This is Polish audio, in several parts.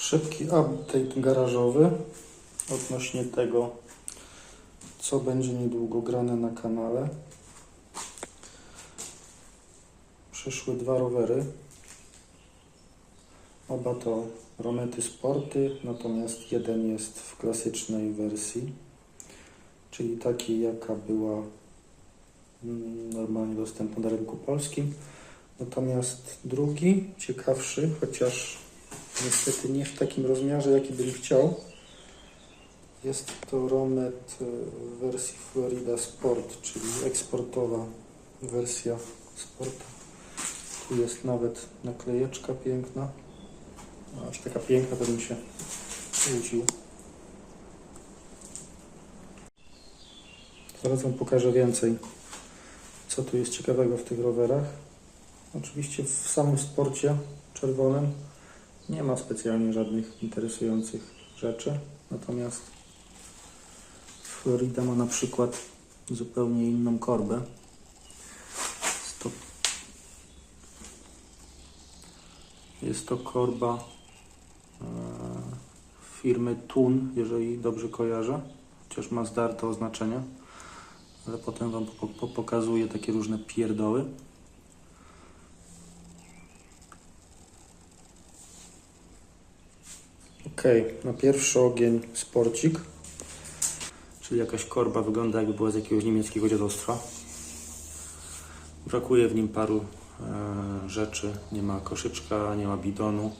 Szybki update garażowy odnośnie tego, co będzie niedługo grane na kanale. Przyszły dwa rowery. Oba to Romety Sporty, natomiast jeden jest w klasycznej wersji, czyli takiej jaka była mm, normalnie dostępna na rynku polskim. Natomiast drugi, ciekawszy, chociaż niestety nie w takim rozmiarze, jaki bym chciał, jest to Romet e, w wersji Florida Sport, czyli eksportowa wersja Sporta. Tu jest nawet naklejeczka piękna. No, Aż taka piękna, to bym się łudził. Zaraz Wam pokażę więcej, co tu jest ciekawego w tych rowerach. Oczywiście w samym sporcie czerwonym nie ma specjalnie żadnych interesujących rzeczy. Natomiast Florida ma na przykład zupełnie inną korbę. Jest to, korba e, firmy Tun, jeżeli dobrze kojarzę, chociaż ma zdarte oznaczenia, ale potem Wam po, po, pokazuję takie różne pierdoły. Ok, na pierwszy ogień sporcik, czyli jakaś korba wygląda jakby była z jakiegoś niemieckiego dziadostwa. Brakuje w nim paru e, rzeczy. Nie ma koszyczka, nie ma bidonu.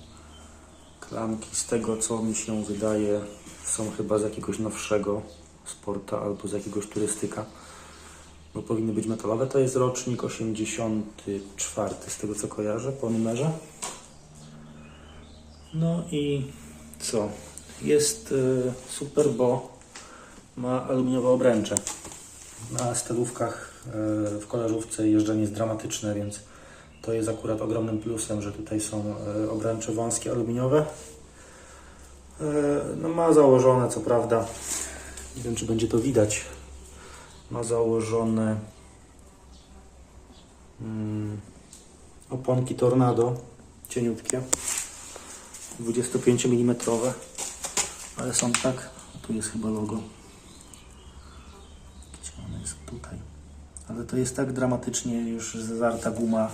Klamki z tego co mi się wydaje są chyba z jakiegoś nowszego sporta albo z jakiegoś turystyka, bo powinny być metalowe. To jest rocznik 84 z tego co kojarzę po numerze. No i co? Jest y, super, bo ma aluminiowe obręcze. Na stylówkach y, w kolarzówce jeżdżenie jest dramatyczne, więc to jest akurat ogromnym plusem, że tutaj są y, obręcze wąskie aluminiowe. No ma założone, co prawda, nie wiem czy będzie to widać, ma założone mm, oponki Tornado, cieniutkie. 25 mm, ale są tak, tu jest chyba logo. Gdzie ono jest? Tutaj. Ale to jest tak dramatycznie już zazarta guma,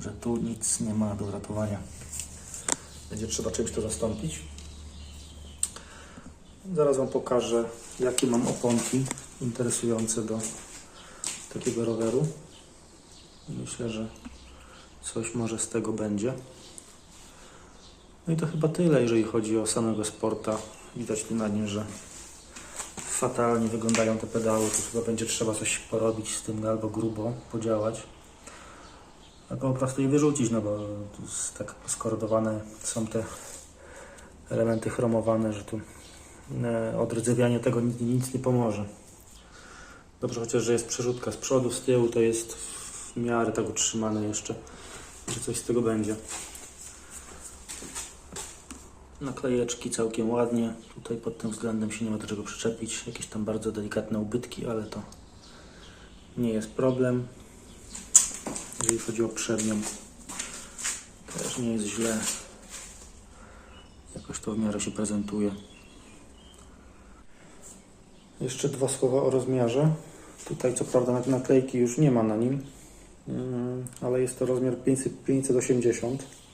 że tu nic nie ma do ratowania. Będzie trzeba czymś to zastąpić. Zaraz Wam pokażę, jakie mam oponki interesujące do takiego roweru. Myślę, że coś może z tego będzie. No i to chyba tyle, jeżeli chodzi o samego sporta. Widać tu na nim, że fatalnie wyglądają te pedały. Tu chyba będzie trzeba coś porobić z tym albo grubo podziałać. Albo po prostu je wyrzucić, no bo tak skordowane są te elementy chromowane, że tu e, odrdzewianie tego nic, nic nie pomoże. Dobrze chociaż, że jest przerzutka z przodu, z tyłu to jest w miarę tak utrzymane jeszcze, że coś z tego będzie. Naklejeczki całkiem ładnie. Tutaj pod tym względem się nie ma do czego przyczepić. Jakieś tam bardzo delikatne ubytki, ale to nie jest problem. Jeżeli chodzi o przednią, też nie jest źle. Jakoś to w miarę się prezentuje. Jeszcze dwa słowa o rozmiarze. Tutaj co prawda naklejki już nie ma na nim, mm, ale jest to rozmiar 500, 580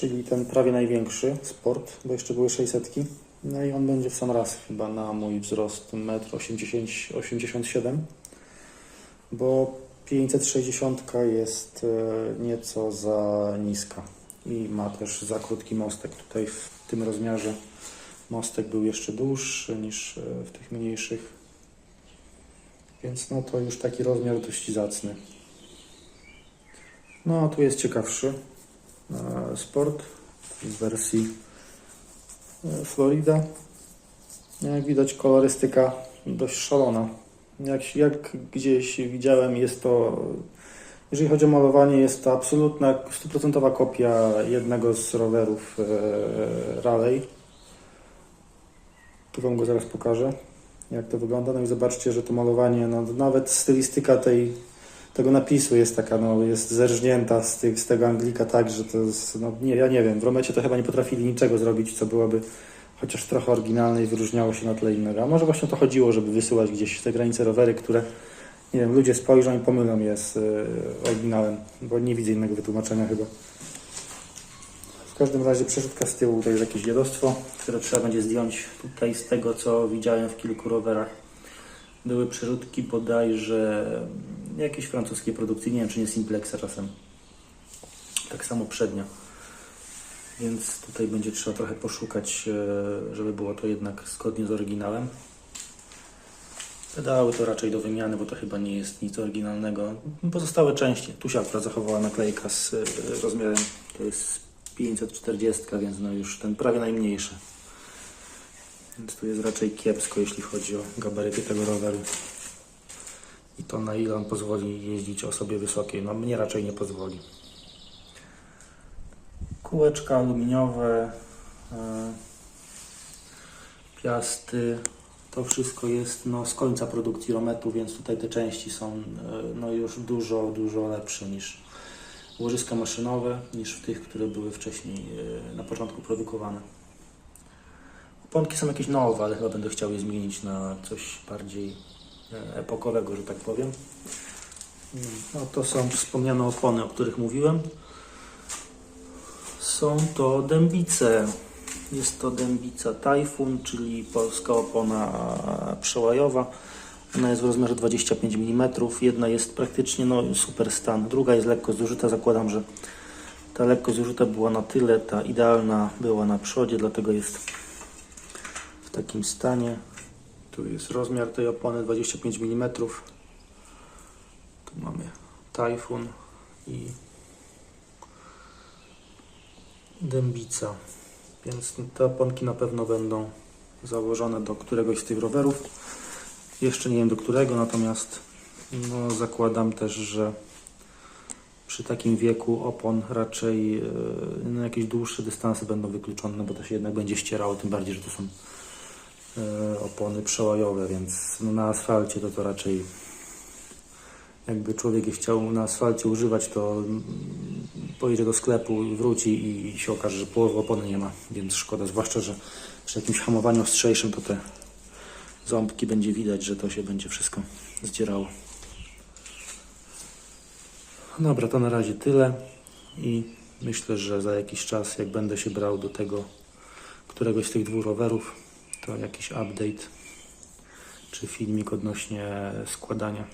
czyli ten prawie największy sport, bo jeszcze były 600. No i on będzie w sam raz chyba na mój wzrost 1,87 m, bo 560 jest e, nieco za niska i ma też za krótki mostek. Tutaj w tym rozmiarze mostek był jeszcze dłuższy niż e, w tych mniejszych, więc no to już taki rozmiar dość zacny. No tu jest ciekawszy sport w wersji e, Florida. Jak widać kolorystyka dość szalona. Jak, jak gdzieś widziałem jest to, jeżeli chodzi o malowanie, jest to absolutna, stuprocentowa kopia jednego z rowerów e, Raleigh. Tu Wam go zaraz pokażę, jak to wygląda. No i zobaczcie, że to malowanie, no, nawet stylistyka tej tego napisu jest taka, no, jest zerżnięta z, tych, z tego Anglika tak, że to jest, no nie, ja nie wiem, w Romecie to chyba nie potrafili niczego zrobić, co byłoby chociaż trochę oryginalne i wyróżniało się na tle innego. A może właśnie o to chodziło, żeby wysyłać gdzieś te granice rowery, które, nie wiem, ludzie spojrzą i pomylą je z y, oryginałem, bo nie widzę innego wytłumaczenia chyba. W każdym razie przerzutka z tyłu to jest jakieś dziadostwo, które trzeba będzie zdjąć tutaj z tego, co widziałem w kilku rowerach. Były przerzutki bodajże jakiejś francuskiej produkcji, nie wiem czy nie Simplexa czasem. Tak samo przednia. Więc tutaj będzie trzeba trochę poszukać, e, żeby było to jednak zgodnie z oryginałem. Pedały to raczej do wymiany, bo to chyba nie jest nic oryginalnego. Pozostałe części. Tu się akurat zachowała naklejka z e, rozmiarem, to jest 540, więc no już ten prawie najmniejszy. Więc tu jest raczej kiepsko, jeśli chodzi o gabaryty tego roweru. I to na ile on pozwoli jeździć osobie wysokiej. No mnie raczej nie pozwoli. Kółeczka aluminiowe, e, piasty, to wszystko jest no, z końca produkcji Rometu, więc tutaj te części są e, no, już dużo, dużo lepsze niż łożyska maszynowe, niż w tych, które były wcześniej e, na początku produkowane. Oponki są jakieś nowe, ale chyba będę chciał je zmienić na coś bardziej e, epokowego, że tak powiem. No to są wspomniane opony, o których mówiłem. Są to dębice. Jest to dębica Typhoon, czyli polska opona przełajowa. Ona jest w rozmiarze 25 mm. Jedna jest praktycznie no, super stan, druga jest lekko zużyta. Zakładam, że ta lekko zużyta była na tyle, ta idealna była na przodzie, dlatego jest takim stanie. Tu jest rozmiar tej opony 25 mm. Tu mamy Typhoon i dębica. Więc te oponki na pewno będą założone do któregoś z tych rowerów. Jeszcze nie wiem do którego, natomiast no, zakładam też, że przy takim wieku opon raczej e, no, jakieś dłuższe dystanse będą wykluczone, no, bo to się jednak będzie ścierało, tym bardziej, że to są opony przełajowe, więc no, na asfalcie to to raczej jakby człowiek chciał na asfalcie używać, to pojedzie do sklepu, wróci i się okaże, że połowy opony nie ma, więc szkoda, zwłaszcza, że przy jakimś hamowaniu ostrzejszym to te ząbki będzie widać, że to się będzie wszystko zdzierało. Dobra, to na razie tyle i myślę, że za jakiś czas, jak będę się brał do tego któregoś z tych dwóch rowerów, to jakiś update czy filmik odnośnie składania